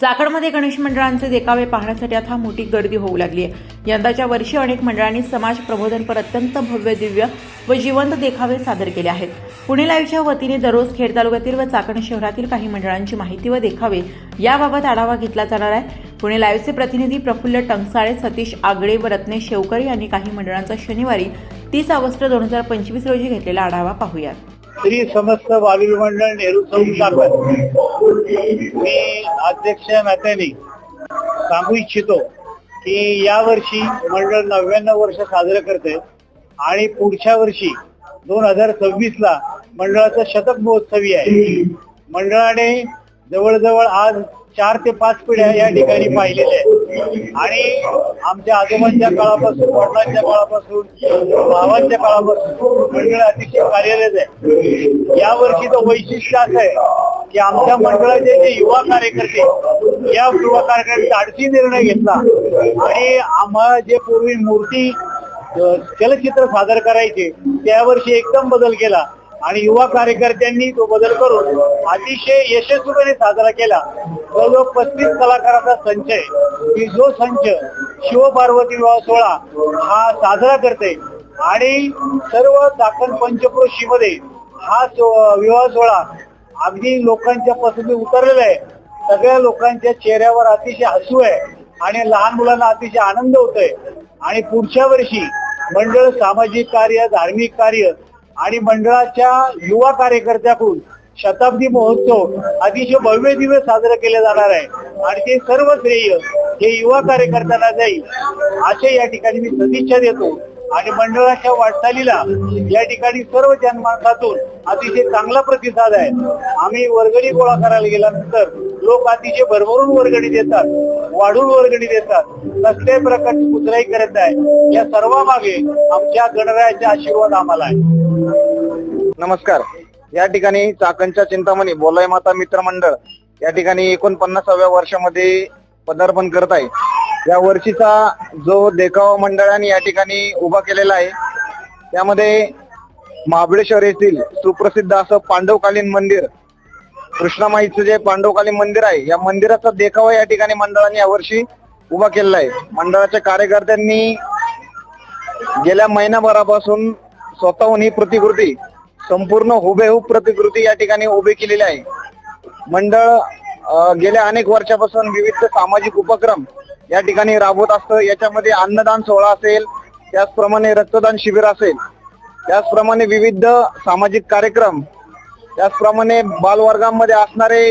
चाकणमध्ये गणेश मंडळांचे देखावे पाहण्यासाठी आता मोठी गर्दी होऊ लागली आहे. यंदाच्या वर्षी अनेक मंडळांनी समाज प्रबोधनपर अत्यंत भव्य दिव्य व जिवंत देखावे सादर केले आहेत. पुणे लाईव्हच्या वतीने दररोज खेड तालुक्यातील व चाकण शहरातील काही मंडळांची माहिती व देखावे याबाबत आढावा घेतला जाणार आहे. पुणे लाईव्हचे प्रतिनिधी प्रफुल्ल टंगसाळे सतीश आगळे व रत्नेश शेवकर यांनी काही मंडळांचा शनिवारी तीस ऑगस्ट दोन हजार पंचवीस रोजी घेतलेला आढावा पाहूयात. श्री समस्त वाली मंडळ नेहरू चौक मी अध्यक्ष नात्याने सांगू इच्छितो की या वर्षी मंडळ नव्याण्णव वर्ष साजरं करते आणि पुढच्या वर्षी दोन हजार सव्वीस ला मंडळाचा शतक महोत्सवी आहे. मंडळाने जवळजवळ आज चार ते पाच पिढ्या या ठिकाणी पाहिलेल्या आहेत. आणि आमच्या आजोबांच्या काळापासून वडिलांच्या काळापासून भावांच्या काळापासून मंडळ अतिशय कार्यरत आहे. या वर्षीचं वैशिष्ट्य असं आहे की आमच्या मंडळाचे जे युवा कार्यकर्ते या युवा कार्यकर्ते धाडसी निर्णय घेतला. आणि आम्हाला जे पूर्वी मूर्ती चलचित्र सादर करायचे त्यावर्षी एकदम बदल केला. आणि युवा कार्यकर्त्यांनी तो बदल करून अतिशय यशस्वीपणे साजरा केला. जवळजवळ पस्तीस कलाकाराचा संच आहे. की जो संच शिवपार्वती विवाह सोहळा हा साजरा करते. आणि सर्व चाकण पंचक्रोशीमध्ये हा विवाह सोहळा अगदी लोकांच्या पसंती उतरलेलं आहे. सगळ्या लोकांच्या चेहऱ्यावर अतिशय हसू आहे आणि लहान मुलांना अतिशय आनंद होतोय. आणि पुढच्या वर्षी मंडळ सामाजिक कार्य धार्मिक कार्य आणि मंडळाच्या युवा कार्यकर्त्याकडून शताब्दी महोत्सव अतिशय भव्य दिवस साजरा केले जाणार आहे. आणि ते सर्व श्रेय हे युवा कार्यकर्त्यांना जाईल असे या ठिकाणी मी सदिच्छा देतो. आणि मंडळाच्या वाटचालीला या ठिकाणी सर्व जनमानसातून अतिशय चांगला प्रतिसाद आहे. आम्ही वर्गणी गोळा करायला गेल्यानंतर लोक अतिशय भरभरून वर्गणी देतात वाढून वर्गणी देतात. कसल्याही प्रकारची कुचराई करत आहे या सर्वामागे आमच्या गणरायाचे आशीर्वाद आम्हाला आहे. नमस्कार. या ठिकाणी चाकणच्या चिंतामणी बोलाय माता मित्र मंडळ या ठिकाणी एकोणपन्नासाव्या वर्षामध्ये पदार्पण करत आहे. या वर्षीचा जो देखावा मंडळाने या ठिकाणी उभा केलेला आहे त्यामध्ये महाबळेश्वर येथील सुप्रसिद्ध असं पांडवकालीन मंदिर कृष्णामाईचं जे पांडवकालीन मंदिर आहे या मंदिराचा देखावा या ठिकाणी मंडळाने यावर्षी उभा केलेला आहे. मंडळाच्या कार्यकर्त्यांनी गेल्या महिनाभरापासून स्वतःहून ही प्रतिकृती संपूर्ण हुबेहूब प्रतिकृती या ठिकाणी उभी केलेली आहे. मंडळ गेल्या अनेक वर्षापासून विविध सामाजिक उपक्रम या ठिकाणी राबवत असतं. याच्यामध्ये अन्नदान सोहळा असेल त्याचप्रमाणे रक्तदान शिबिर असेल. त्याचप्रमाणे विविध सामाजिक कार्यक्रम त्याचप्रमाणे बालवर्गामध्ये असणारे